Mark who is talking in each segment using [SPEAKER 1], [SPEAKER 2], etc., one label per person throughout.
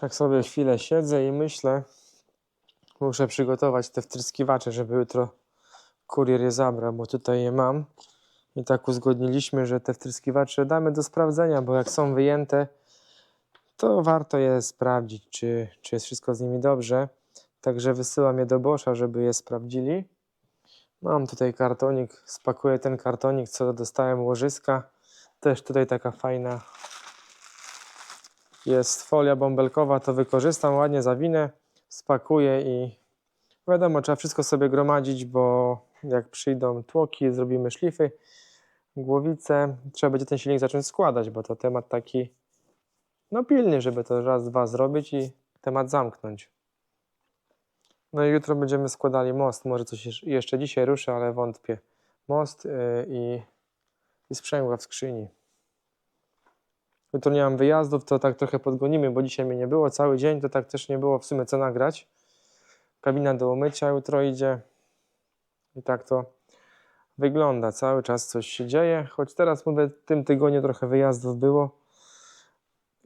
[SPEAKER 1] Tak sobie chwilę siedzę i myślę, muszę przygotować te wtryskiwacze, żeby jutro kurier je zabrał, bo tutaj je mam. I tak uzgodniliśmy, że te wtryskiwacze damy do sprawdzenia, bo jak są wyjęte, to warto je sprawdzić, czy, czy jest wszystko z nimi dobrze. Także wysyłam je do Boscha, żeby je sprawdzili. Mam tutaj kartonik, spakuję ten kartonik, co dostałem łożyska. Też tutaj taka fajna jest folia bąbelkowa, to wykorzystam, ładnie zawinę, spakuję i wiadomo, trzeba wszystko sobie gromadzić, bo jak przyjdą tłoki, zrobimy szlify, głowice, trzeba będzie ten silnik zacząć składać, bo to temat taki no pilny, żeby to raz, dwa zrobić i temat zamknąć. No i jutro będziemy składali most, może coś jeszcze dzisiaj ruszy, ale wątpię. Most yy, i, i sprzęgła w skrzyni. Jutro nie mam wyjazdów, to tak trochę podgonimy, bo dzisiaj mnie nie było cały dzień, to tak też nie było w sumie co nagrać. Kabina do umycia jutro idzie. I tak to wygląda. Cały czas coś się dzieje, choć teraz mówię, w tym tygodniu trochę wyjazdów było,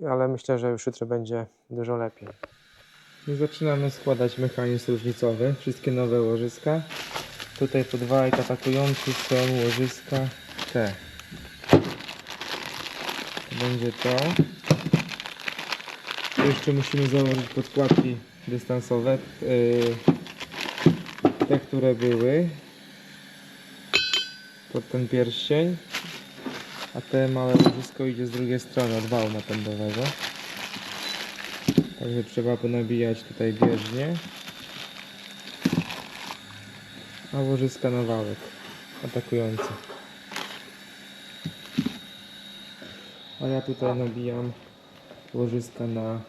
[SPEAKER 1] ale myślę, że już jutro będzie dużo lepiej. Zaczynamy składać mechanizm różnicowy, wszystkie nowe łożyska. Tutaj po dwaj atakujących są łożyska te. Będzie to. Jeszcze musimy założyć podkładki dystansowe. yy, Te, które były pod ten pierścień. A te małe łożysko idzie z drugiej strony od wału napędowego. Także trzeba ponabijać tutaj bieżnie. A łożyska na wałek atakujący. A ja tutaj nabijam łożyska na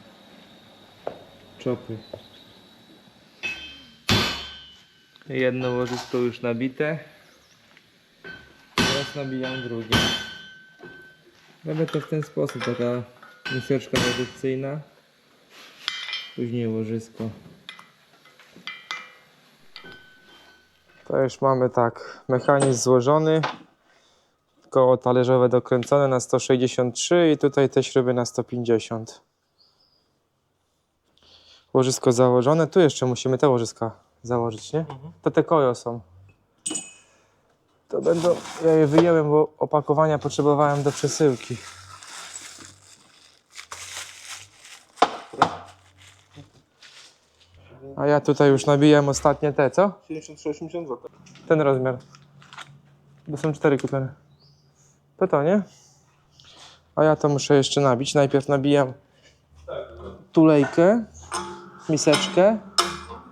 [SPEAKER 1] czopy. Jedno łożysko już nabite. Teraz nabijam drugie. Robię to w ten sposób, taka miseczka redukcyjna. Później łożysko. To już mamy tak, mechanizm złożony. Koło talerzowe dokręcone na 163 i tutaj te śruby na 150. Łożysko założone. Tu jeszcze musimy te łożyska założyć, nie? To te kojo są. To będą, ja je wyjęłem, bo opakowania potrzebowałem do przesyłki. A ja tutaj już nabijam ostatnie te, co?
[SPEAKER 2] 73,80 zł.
[SPEAKER 1] Ten rozmiar. Bo są cztery kupione. To to, nie? A ja to muszę jeszcze nabić. Najpierw nabijam tulejkę, miseczkę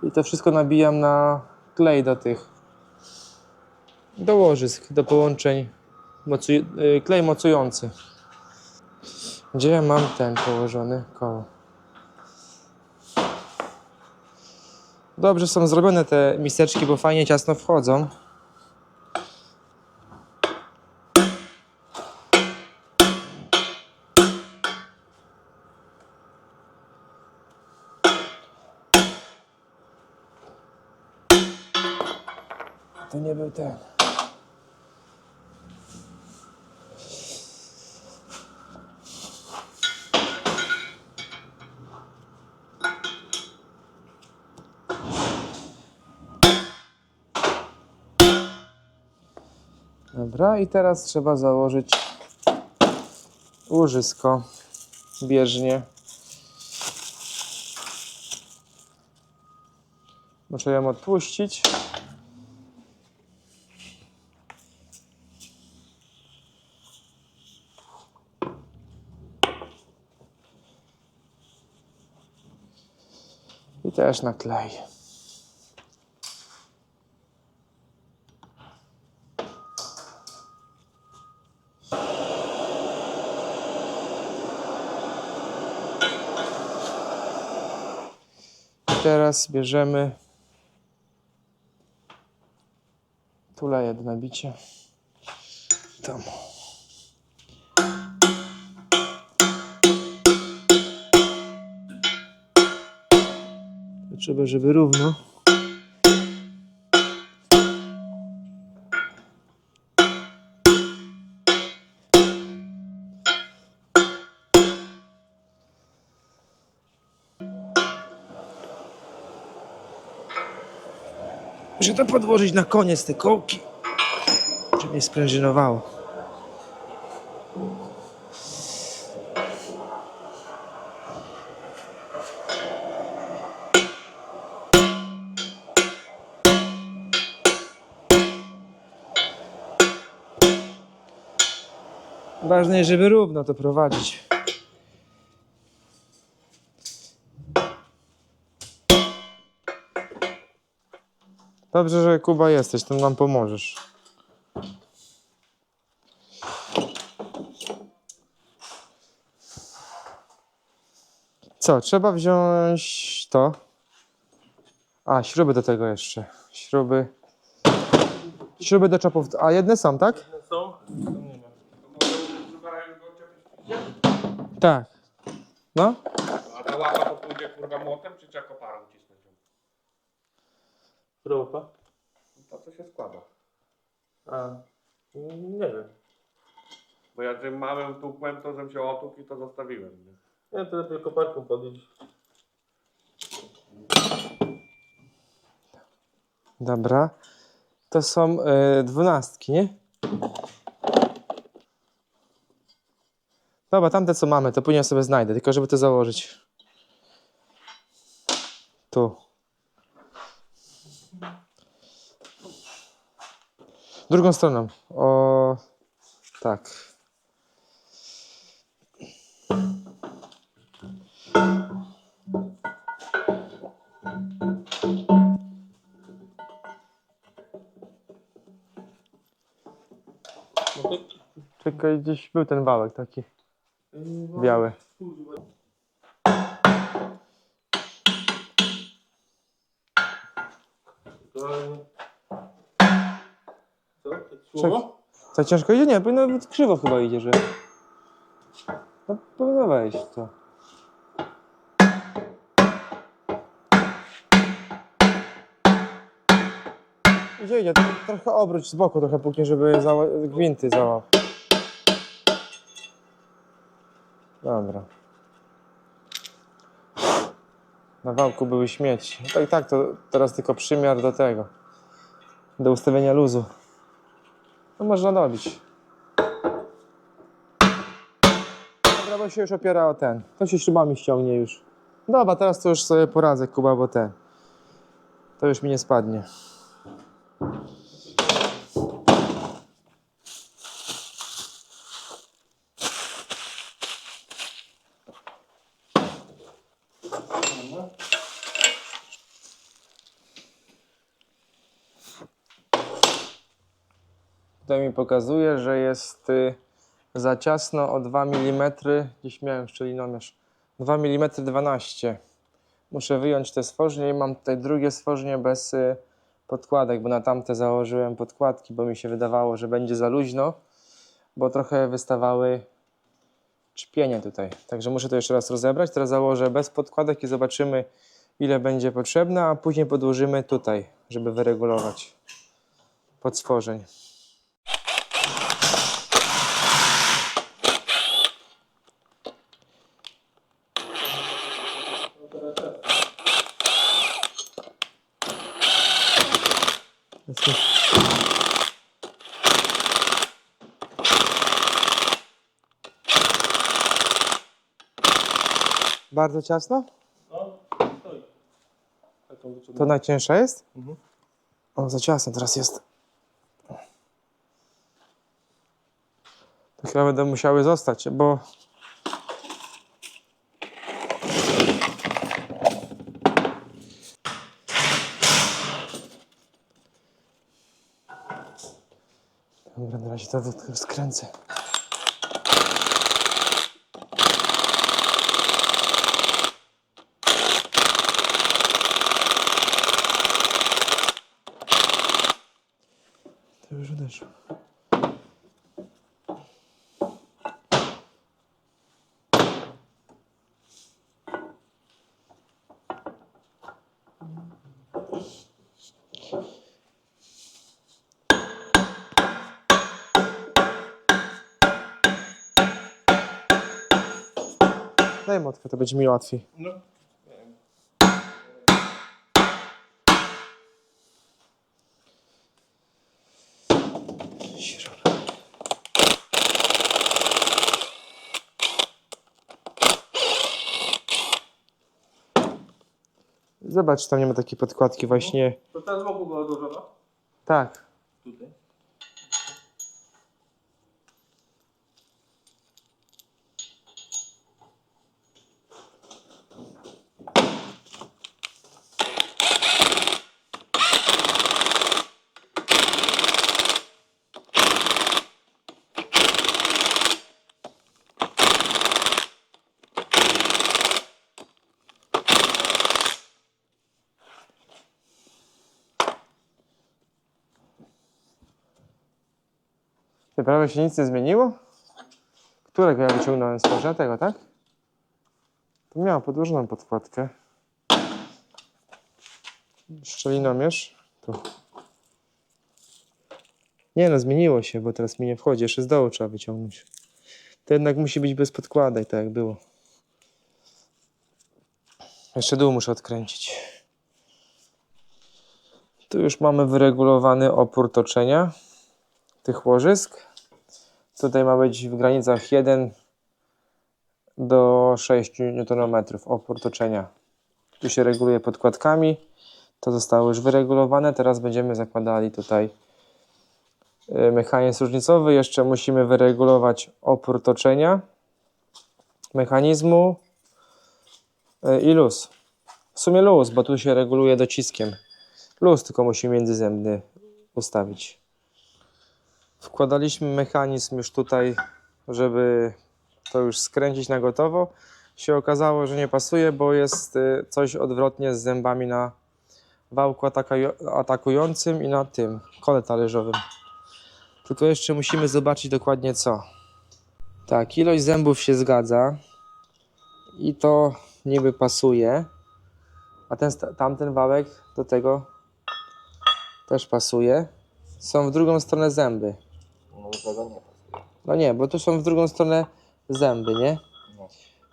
[SPEAKER 1] i to wszystko nabijam na klej do tych do łożysk, do połączeń mocuj, y, klej mocujący. Gdzie ja mam ten położony koło? Dobrze są zrobione te miseczki, bo fajnie ciasno wchodzą. Ten. Dobra, i teraz trzeba założyć łożysko bieżnie. Muszę ją odpuścić. Też na klej. Teraz bierzemy tuleję do nabicia. Tam. Trzeba, żeby równo. Muszę to podłożyć na koniec te kołki, żeby mnie sprężynowało. Ważne jest, żeby równo to prowadzić. Dobrze, że Kuba jesteś, to nam pomożesz. Co, trzeba wziąć to. A, śruby do tego jeszcze. Śruby. Śruby do czopów. A jedne są, tak?
[SPEAKER 2] Są?
[SPEAKER 1] Tak. No?
[SPEAKER 2] A ta łapa to pójdzie kurwa młotem, czy trzeba koparą cisnąć?
[SPEAKER 3] Ropa?
[SPEAKER 2] To co się składa.
[SPEAKER 3] A, nie wiem.
[SPEAKER 2] Bo ja tym małym tłukłem, to żem się otukł i to zostawiłem. Nie?
[SPEAKER 3] Nie, to lepiej koparką podjąć.
[SPEAKER 1] Dobra. To są y, dwunastki, nie? Dobra, tamte co mamy, to później sobie znajdę, tylko żeby to założyć. Tu. Drugą stroną. O, tak. Czekaj, gdzieś był ten wałek taki biały.
[SPEAKER 3] Co? Słowo?
[SPEAKER 1] Co ciężko idzie? Nie, powinno być krzywo chyba idzie, że. No powinno wejść to. Idzie, idzie. Trochę obróć z boku, trochę póki, żeby zała- gwinty załał. Dobra. Na wałku były śmieci. Tak, tak, to teraz tylko przymiar do tego. Do ustawienia luzu. No można dobić. Dobra, bo się już opiera o ten. To się śrubami ściągnie już. Dobra, teraz to już sobie poradzę, Kuba, bo ten. To już mi nie spadnie. Tutaj mi pokazuje, że jest y, za ciasno o 2 mm. Gdzieś miałem szczelinomierz. 2 mm 12. Muszę wyjąć te stworznie i mam tutaj drugie stworznie bez y, podkładek, bo na tamte założyłem podkładki, bo mi się wydawało, że będzie za luźno, bo trochę wystawały czpienie tutaj. Także muszę to jeszcze raz rozebrać. Teraz założę bez podkładek i zobaczymy ile będzie potrzebne, a później podłożymy tutaj, żeby wyregulować podstworzeń. Bardzo ciasno?
[SPEAKER 3] No, stoi. Taką wyciągnę.
[SPEAKER 1] To najcięższa jest?
[SPEAKER 3] Mhm.
[SPEAKER 1] O, za ciasno teraz jest. To chyba będą musiały zostać, bo... Dobra, na razie to skręcę. Daj motkę, to będzie mi łatwiej.
[SPEAKER 3] No.
[SPEAKER 1] Zobacz, tam nie ma takiej podkładki właśnie.
[SPEAKER 3] To teraz wokół była dużo, no?
[SPEAKER 1] Tak.
[SPEAKER 3] Tutaj.
[SPEAKER 1] Ty prawie się nic nie zmieniło? Którego ja wyciągnąłem z? Tego, tak? To miała podłożoną podkładkę. Szczelinomierz. Tu. Nie no, zmieniło się, bo teraz mi nie wchodzi. Jeszcze z dołu trzeba wyciągnąć. To jednak musi być bez podkładek, tak jak było. Jeszcze dół muszę odkręcić. Tu już mamy wyregulowany opór toczenia tych łożysk. Tutaj ma być w granicach 1 do 6 Nm opór toczenia. Tu się reguluje podkładkami. To zostało już wyregulowane. Teraz będziemy zakładali tutaj y, mechanizm różnicowy. Jeszcze musimy wyregulować opór toczenia mechanizmu y, i luz. W sumie luz, bo tu się reguluje dociskiem. Luz tylko musimy międzyzębny ustawić. Wkładaliśmy mechanizm już tutaj, żeby to już skręcić na gotowo. Się okazało, że nie pasuje, bo jest y, coś odwrotnie z zębami na wałku atakującym i na tym kole talerzowym. Tylko jeszcze musimy zobaczyć dokładnie co. Tak, ilość zębów się zgadza i to niby pasuje, a ten, tamten wałek do tego też pasuje. Są w drugą stronę zęby.
[SPEAKER 4] No tego nie pasuje.
[SPEAKER 1] No nie, bo tu są w drugą stronę zęby, nie?
[SPEAKER 4] No.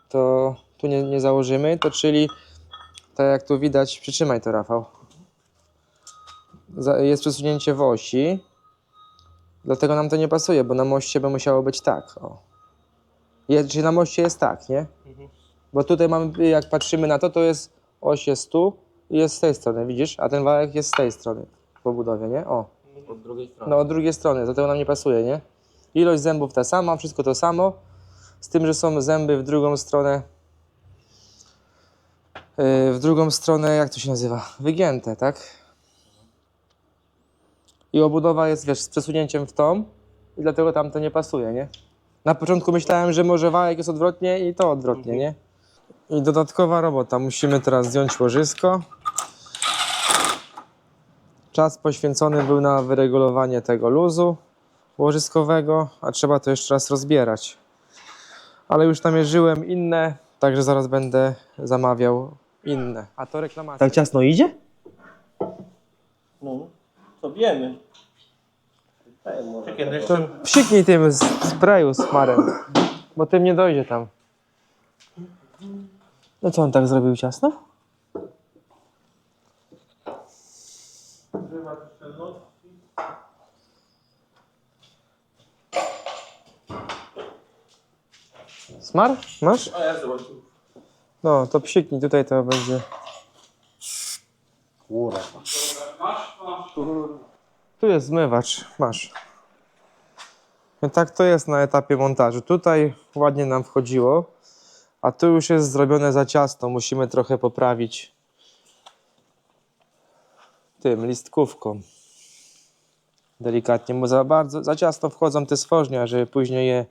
[SPEAKER 1] To tu nie, nie założymy, to czyli tak jak tu widać, przytrzymaj to Rafał. Za- Jest przesunięcie w osi, dlatego nam to nie pasuje, bo na moście by musiało być tak. O. Je, czyli na moście jest tak, nie? Bo tutaj mamy, jak patrzymy na to, to jest oś jest tu i jest z tej strony, widzisz? A ten wałek jest z tej strony po budowie, nie? O.
[SPEAKER 4] Od drugiej strony.
[SPEAKER 1] No od drugiej strony, dlatego nam nie pasuje, nie? Ilość zębów ta sama, wszystko to samo, z tym, że są zęby w drugą stronę, yy, w drugą stronę, jak to się nazywa? Wygięte, tak? I obudowa jest, wiesz, z przesunięciem w tą i dlatego tam to nie pasuje, nie? Na początku myślałem, że może wałek jest odwrotnie i to odwrotnie, nie? I dodatkowa robota, musimy teraz zdjąć łożysko. Czas poświęcony był na wyregulowanie tego luzu łożyskowego, a trzeba to jeszcze raz rozbierać. Ale już namierzyłem inne, także zaraz będę zamawiał inne. A to reklamacja. Tak ciasno idzie?
[SPEAKER 3] No. To wiemy. Czekaj, no
[SPEAKER 1] To
[SPEAKER 3] jeszcze...
[SPEAKER 1] psiknij tym z sprayu z marem, bo tym nie dojdzie tam. No co on tak zrobił ciasno? Smar? Masz?
[SPEAKER 3] A ja zobaczył.
[SPEAKER 1] No, to psiknij tutaj, to będzie.
[SPEAKER 4] Kurwa.
[SPEAKER 1] Tu jest zmywacz, masz. No tak to jest na etapie montażu. Tutaj ładnie nam wchodziło, a tu już jest zrobione za ciasno. Musimy trochę poprawić tym listkówką. Delikatnie, bo za bardzo, za ciasno wchodzą te stworznia, żeby później je...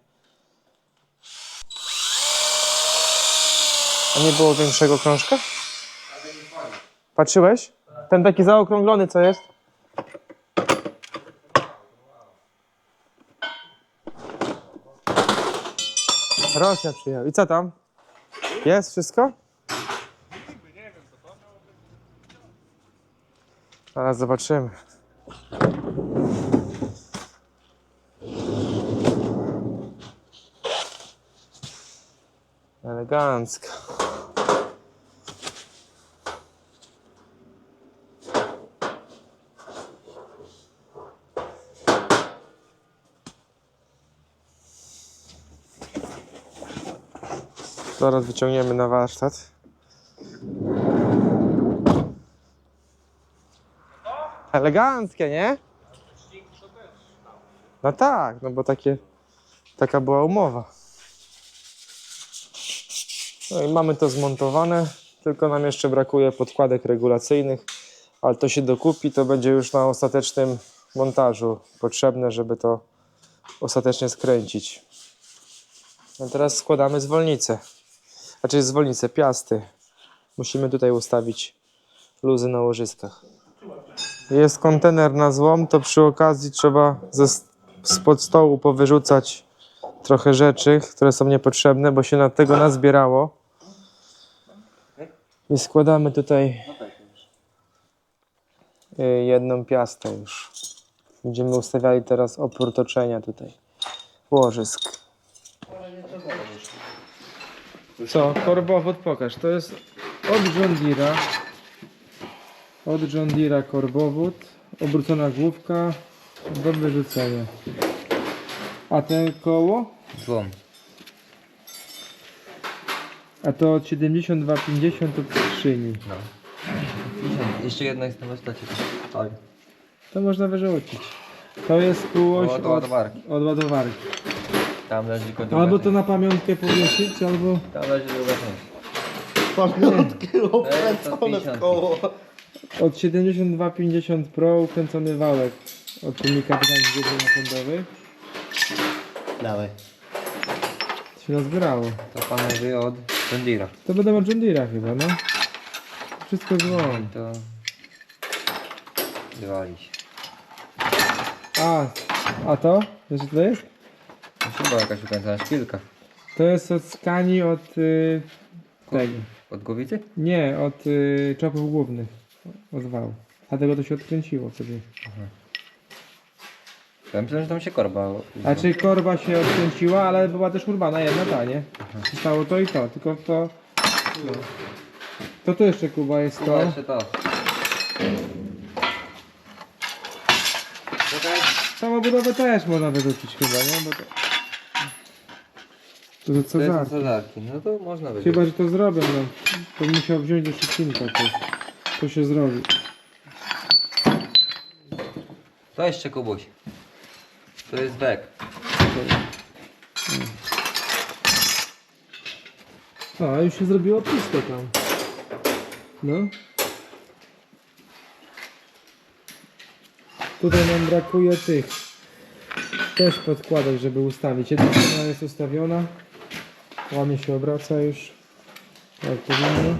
[SPEAKER 1] A nie było większego krążka? Patrzyłeś? Ten taki zaokrąglony co jest? Rosja przyjechał. I co tam? Jest wszystko? Zaraz zobaczymy. Elegancko. Zaraz wyciągniemy na warsztat. Eleganckie, nie? No tak, no bo takie, taka była umowa. No i mamy to zmontowane, tylko nam jeszcze brakuje podkładek regulacyjnych, ale to się dokupi, to będzie już na ostatecznym montażu potrzebne, żeby to ostatecznie skręcić. No teraz składamy zwolnicę, znaczy zwolnicę, piasty. Musimy tutaj ustawić luzy na łożyskach. Jest kontener na złom, to przy okazji trzeba ze, spod stołu powyrzucać trochę rzeczy, które są niepotrzebne, bo się na tego nazbierało. I składamy tutaj y, jedną piastę już. Będziemy ustawiali teraz opór toczenia tutaj. Łożysk. Co? Korbowód pokaż. To jest od John Deere'a. Od John Deere'a korbowód. Obrócona główka do wyrzucenia. A ten koło?
[SPEAKER 4] Złom.
[SPEAKER 1] A to od 72,50 to skrzyni.
[SPEAKER 4] No. Jeszcze jedna jest na warsztacie. Tak.
[SPEAKER 1] To można wyrzucić. To jest półoś
[SPEAKER 4] Od
[SPEAKER 1] od,
[SPEAKER 4] ładowarki.
[SPEAKER 1] od ładowarki.
[SPEAKER 4] Tam leży końcówka.
[SPEAKER 1] Albo to na pamiątkę powiesić, albo...
[SPEAKER 4] Tam leży druga część.
[SPEAKER 3] Pamiątki
[SPEAKER 4] okręcone w
[SPEAKER 3] koło.
[SPEAKER 1] Od 72,50 Pro ukręcony wałek od silnika wydań napędowy.
[SPEAKER 3] Dawaj.
[SPEAKER 1] To się nazbierało.
[SPEAKER 4] To panowie od Tendira.
[SPEAKER 1] To będą od John Deere'a chyba, no. Wszystko złom.
[SPEAKER 4] To... Się.
[SPEAKER 1] A, a to? Wiesz co to jest?
[SPEAKER 4] To chyba jakaś ukręcona szpilka.
[SPEAKER 1] To jest od skani od y, tego.
[SPEAKER 4] Od głowicy?
[SPEAKER 1] Nie, od y, czopów głównych. Od wału. Dlatego to się odkręciło wtedy.
[SPEAKER 4] Ja myślałem, że tam się korba...
[SPEAKER 1] A czy korba się odkręciła, ale była też urbana jedna ta, nie? Zostało to i to, tylko to... No. To tu jeszcze Kuba jest
[SPEAKER 4] To
[SPEAKER 1] to.
[SPEAKER 4] jeszcze to.
[SPEAKER 1] Całą budowę też można wyrzucić chyba, nie? Bo to... To, co
[SPEAKER 4] To
[SPEAKER 1] za...
[SPEAKER 4] jest cezarki. No to można wyrzucić.
[SPEAKER 1] Chyba, że to zrobią, no. To bym musiał wziąć do szycinka, to, to się zrobi.
[SPEAKER 4] To jeszcze Kubuś. To jest bek.
[SPEAKER 1] A, już się zrobiło pusto tam. No. Tutaj nam brakuje tych też podkładek, żeby ustawić. Jedna strona jest ustawiona. Ładnie się obraca już. Jak powinno.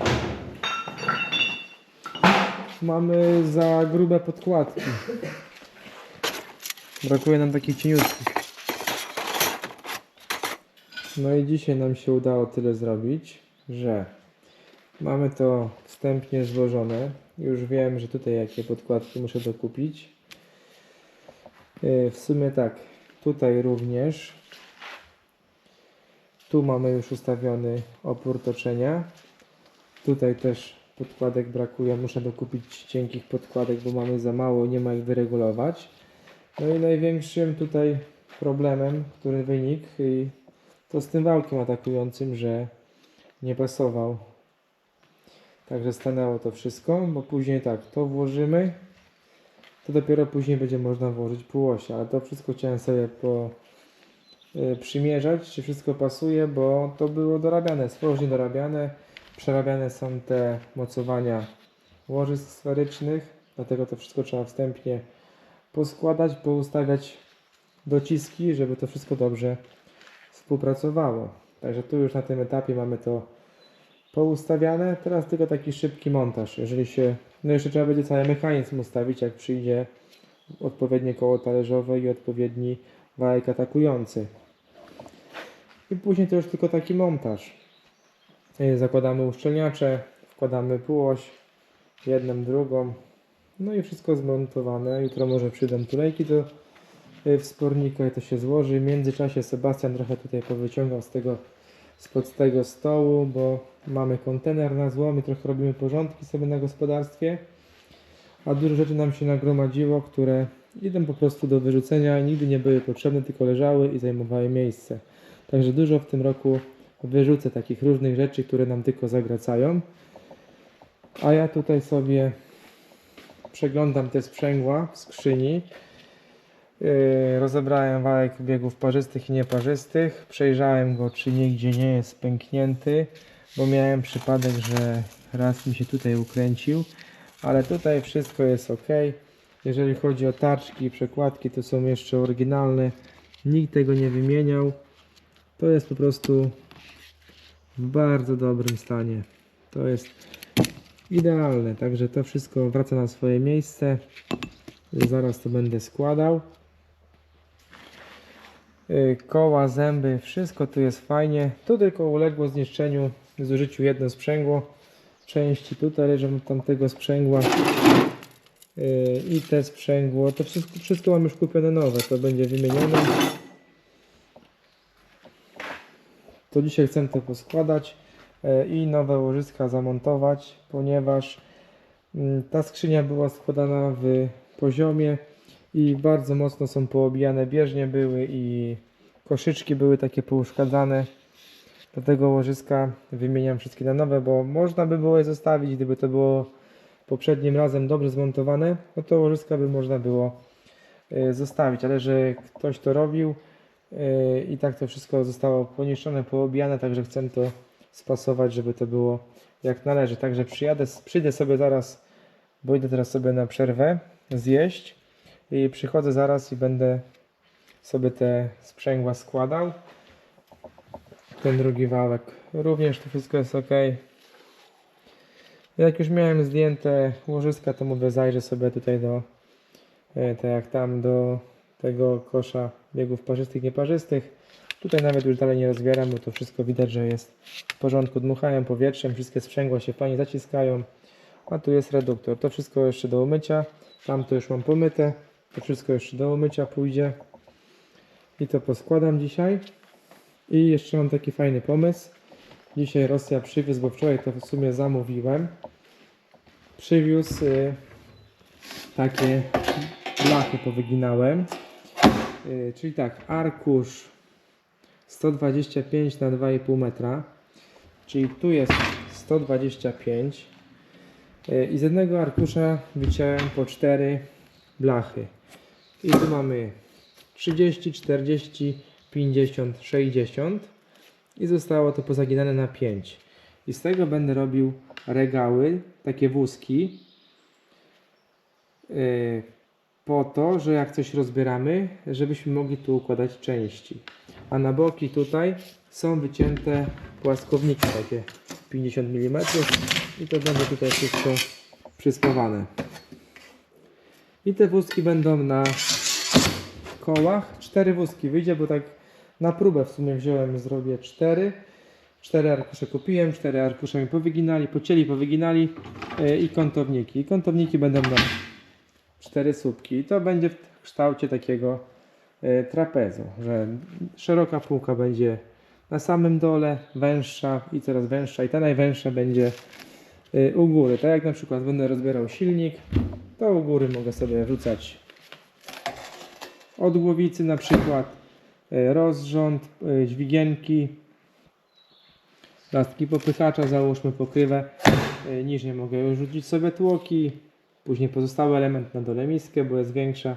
[SPEAKER 1] Mamy za grube podkładki. Brakuje nam takich cieniutkich. No i dzisiaj nam się udało tyle zrobić, że mamy to wstępnie złożone. Już wiem, że tutaj jakie podkładki muszę dokupić. Yy, W sumie tak, tutaj również. Tu mamy już ustawiony opór toczenia. Tutaj też podkładek brakuje. Muszę dokupić cienkich podkładek, bo mamy za mało, nie ma ich wyregulować. No i największym tutaj problemem, który wynikł, to z tym wałkiem atakującym, że nie pasował. Także stanęło to wszystko, bo później tak, to włożymy, to dopiero później będzie można włożyć półosia, ale to wszystko chciałem sobie po, przymierzać, czy wszystko pasuje, bo to było dorabiane, swożnie dorabiane, przerabiane są te mocowania łożysk sferycznych, dlatego to wszystko trzeba wstępnie poskładać, poustawiać dociski, żeby to wszystko dobrze współpracowało. Także tu już na tym etapie mamy to poustawiane. Teraz tylko taki szybki montaż. Jeżeli się, no jeszcze trzeba będzie cały mechanizm ustawić, jak przyjdzie odpowiednie koło talerzowe i odpowiedni wałek atakujący. I później to już tylko taki montaż. Yy, Zakładamy uszczelniacze, wkładamy półoś, jedną, drugą. No i wszystko zmontowane. Jutro może przyjdą tulejki do y, wspornika i to się złoży. W międzyczasie Sebastian trochę tutaj powyciągał z tego spod tego stołu, bo mamy kontener na złom i trochę robimy porządki sobie na gospodarstwie. A dużo rzeczy nam się nagromadziło, które idą po prostu do wyrzucenia i nigdy nie były potrzebne, tylko leżały i zajmowały miejsce. Także dużo w tym roku wyrzucę takich różnych rzeczy, które nam tylko zagracają. A ja tutaj sobie przeglądam te sprzęgła w skrzyni. Yy, rozebrałem wałek biegów parzystych i nieparzystych. Przejrzałem go, czy nigdzie nie jest pęknięty, bo miałem przypadek, że raz mi się tutaj ukręcił, ale tutaj wszystko jest ok. Jeżeli chodzi o tarczki i przekładki, to są jeszcze oryginalne. Nikt tego nie wymieniał. To jest po prostu w bardzo dobrym stanie. To jest idealne, także to wszystko wraca na swoje miejsce. Zaraz to będę składał. Yy, Koła, zęby, wszystko tu jest fajnie. Tu tylko uległo zniszczeniu, zużyciu jedno sprzęgło. Części tutaj leżą tamtego sprzęgła. Yy, I te sprzęgło, to wszystko, wszystko mam już kupione nowe, to będzie wymienione. To dzisiaj chcę to poskładać e, i nowe łożyska zamontować, ponieważ mm, ta skrzynia była składana w poziomie i bardzo mocno są poobijane bieżnie były i koszyczki były takie pouszkadzane. Dlatego łożyska wymieniam wszystkie na nowe, bo można by było je zostawić, gdyby to było poprzednim razem dobrze zmontowane, no to łożyska by można było e, zostawić, ale że ktoś to robił e, i tak to wszystko zostało poniszczone, poobijane, także chcę to spasować, żeby to było jak należy. Także przyjadę, przyjdę sobie zaraz, bo idę teraz sobie na przerwę zjeść i przychodzę zaraz i będę sobie te sprzęgła składał. Ten drugi wałek również to wszystko jest ok. Jak już miałem zdjęte łożyska, to mówię zajrzę sobie tutaj do e, tak jak tam do tego kosza biegów parzystych, nieparzystych. Tutaj nawet już dalej nie rozbieram, bo to wszystko widać, że jest w porządku. Dmuchałem powietrzem, wszystkie sprzęgła się fajnie zaciskają. A tu jest reduktor. To wszystko jeszcze do umycia. Tam to już mam pomyte. To wszystko jeszcze do umycia pójdzie. I to poskładam dzisiaj. I jeszcze mam taki fajny pomysł. Dzisiaj Rosja przywiózł, bo wczoraj to w sumie zamówiłem. Przywiózł y, takie blachy powyginałem. Y, czyli tak, arkusz 125 na 2,5 metra. Czyli tu jest 125. Y, I z jednego arkusza wyciąłem po 4 blachy. I tu mamy 30, 40, 50, 60 i zostało to pozaginane na 5. I z tego będę robił regały, takie wózki, yy, po to, że jak coś rozbieramy, żebyśmy mogli tu układać części. A na boki tutaj są wycięte płaskowniki takie 50 mm i to będzie tutaj wszystko przyspawane. I te wózki będą na kołach. Cztery wózki wyjdzie, bo tak na próbę w sumie wziąłem, zrobię cztery. Cztery arkusze kupiłem, cztery arkusze mi powyginali, pocięli, powyginali yy, i kątowniki. I kątowniki będą na cztery słupki. I to będzie w kształcie takiego yy, trapezu, że szeroka półka będzie na samym dole, węższa i coraz węższa i ta najwęższa będzie yy, u góry. Tak jak na przykład będę rozbierał silnik, to u góry mogę sobie wrzucać od głowicy na przykład e, rozrząd, e, dźwigienki, lastki popychacza, załóżmy pokrywę. E, Niżej mogę rzucić sobie tłoki, później pozostały element na dole miskę, bo jest większa.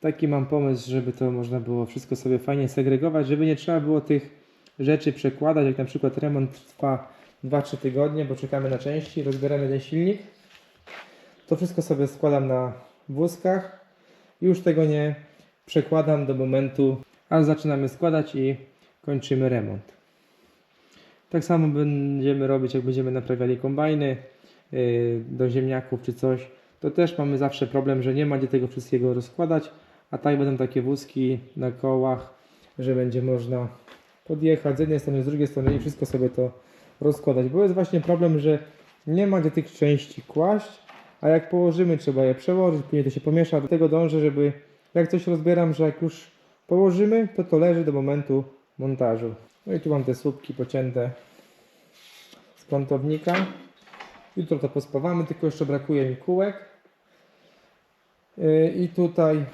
[SPEAKER 1] Taki mam pomysł, żeby to można było wszystko sobie fajnie segregować, żeby nie trzeba było tych rzeczy przekładać, jak na przykład remont trwa 2-3 tygodnie, bo czekamy na części, rozbieramy ten silnik. To wszystko sobie składam na wózkach. Już tego nie przekładam do momentu, aż zaczynamy składać i kończymy remont. Tak samo będziemy robić, jak będziemy naprawiali kombajny yy, do ziemniaków czy coś. To też mamy zawsze problem, że nie ma gdzie tego wszystkiego rozkładać, a tak będą takie wózki na kołach, że będzie można podjechać z jednej strony, z drugiej strony i wszystko sobie to rozkładać. Bo jest właśnie problem, że nie ma gdzie tych części kłaść, a jak położymy, trzeba je przełożyć, później to się pomiesza. Do tego dążę, żeby jak coś rozbieram, że jak już położymy, to to leży do momentu montażu. No i tu mam te słupki pocięte z kątownika. Jutro to pospawamy, tylko jeszcze brakuje mi kółek. Yy, I tutaj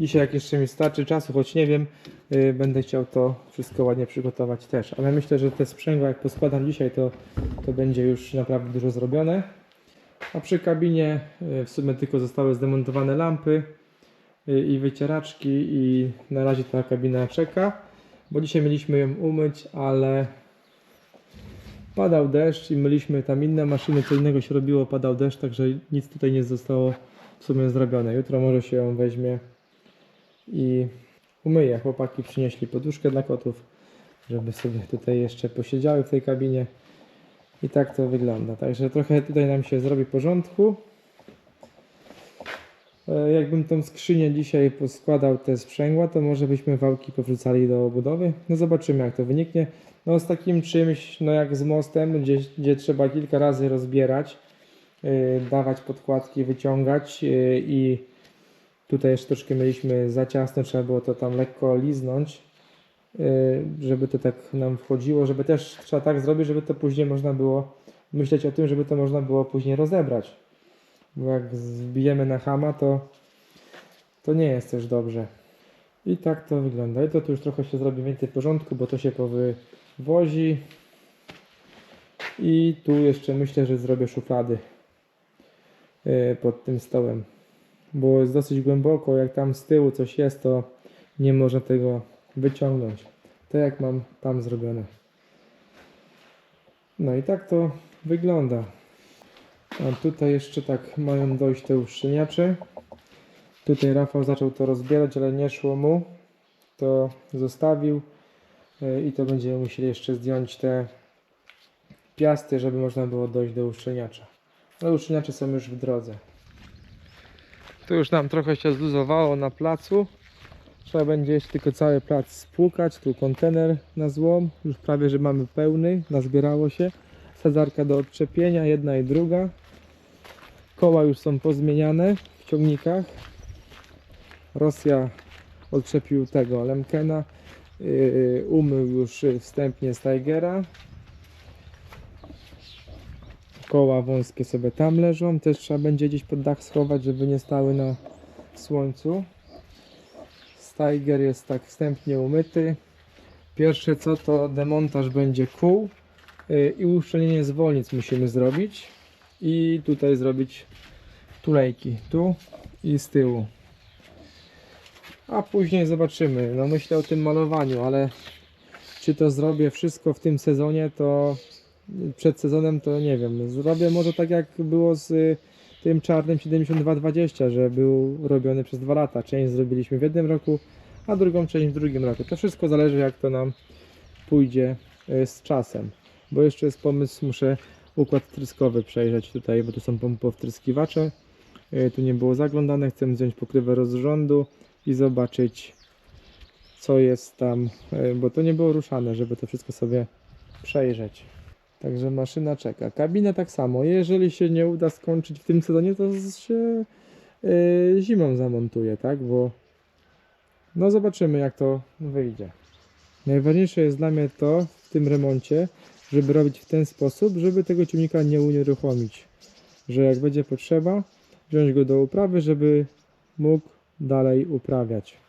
[SPEAKER 1] dzisiaj jak jeszcze mi starczy czasu, choć nie wiem, yy, będę chciał to wszystko ładnie przygotować też. Ale myślę, że te sprzęgła jak poskładam dzisiaj, to, to będzie już naprawdę dużo zrobione. A przy kabinie y, w sumie tylko zostały zdemontowane lampy i wycieraczki i na razie ta kabina czeka, bo dzisiaj mieliśmy ją umyć, ale padał deszcz i myliśmy tam inne maszyny, co innego się robiło, padał deszcz, także nic tutaj nie zostało w sumie zrobione. Jutro może się ją weźmie i umyje. Chłopaki przynieśli poduszkę dla kotów, żeby sobie tutaj jeszcze posiedziały w tej kabinie. I tak to wygląda. Także trochę tutaj nam się zrobi porządku. E, Jakbym tą skrzynię dzisiaj poskładał te sprzęgła, to może byśmy wałki powrzucali do obudowy. No zobaczymy jak to wyniknie. No z takim czymś, no jak z mostem, gdzie, gdzie trzeba kilka razy rozbierać, yy, dawać podkładki, wyciągać yy, i tutaj jeszcze troszkę mieliśmy za ciasno, trzeba było to tam lekko liznąć, yy, żeby to tak nam wchodziło, żeby też trzeba tak zrobić, żeby to później można było myśleć o tym, żeby to można było później rozebrać. Bo jak zbijemy na hama, to, to nie jest też dobrze. I tak to wygląda. I to tu już trochę się zrobi więcej porządku, bo to się powywozi. I tu jeszcze myślę, że zrobię szuflady yy, pod tym stołem. Bo jest dosyć głęboko, jak tam z tyłu coś jest, to nie można tego wyciągnąć. Tak jak mam tam zrobione. No i tak to wygląda. A tutaj jeszcze tak mają dojść te uszczelniacze. Tutaj Rafał zaczął to rozbierać, ale nie szło mu. To zostawił e, i to będziemy musieli jeszcze zdjąć te piasty, żeby można było dojść do uszczelniacza. No uszczelniacze są już w drodze. Tu już nam trochę się zluzowało na placu. Trzeba będzie jeszcze tylko cały plac spłukać. Tu kontener na złom. Już prawie, że mamy pełny. Nazbierało się. Sadzarka do odczepienia, jedna i druga. Koła już są pozmieniane w ciągnikach. Rosja odczepił tego Lemkena. Yy, umył już wstępnie Stigera. Koła wąskie sobie tam leżą. Też trzeba będzie gdzieś pod dach schować, żeby nie stały na słońcu. Steiger jest tak wstępnie umyty. Pierwsze co to demontaż będzie kół yy, i uszczelnienie zwolnic musimy zrobić. I tutaj zrobić tulejki. Tu i z tyłu. A później zobaczymy. No myślę o tym malowaniu, ale czy to zrobię wszystko w tym sezonie, to przed sezonem to nie wiem. Zrobię może tak jak było z y, tym czarnym 7220, że był robiony przez dwa lata. Część zrobiliśmy w jednym roku, a drugą część w drugim roku. To wszystko zależy jak to nam pójdzie y, z czasem. Bo jeszcze jest pomysł, muszę układ wtryskowy przejrzeć tutaj, bo tu są pompowtryskiwacze. Y, Tu nie było zaglądane, chcę wziąć pokrywę rozrządu i zobaczyć co jest tam, y, bo to nie było ruszane, żeby to wszystko sobie przejrzeć. Także maszyna czeka. Kabina tak samo. Jeżeli się nie uda skończyć w tym sezonie, to się y, zimą zamontuje, tak? Bo no zobaczymy jak to wyjdzie. Najważniejsze jest dla mnie to w tym remoncie, żeby robić w ten sposób, żeby tego ciągnika nie unieruchomić. Że jak będzie potrzeba, wziąć go do uprawy, żeby mógł dalej uprawiać.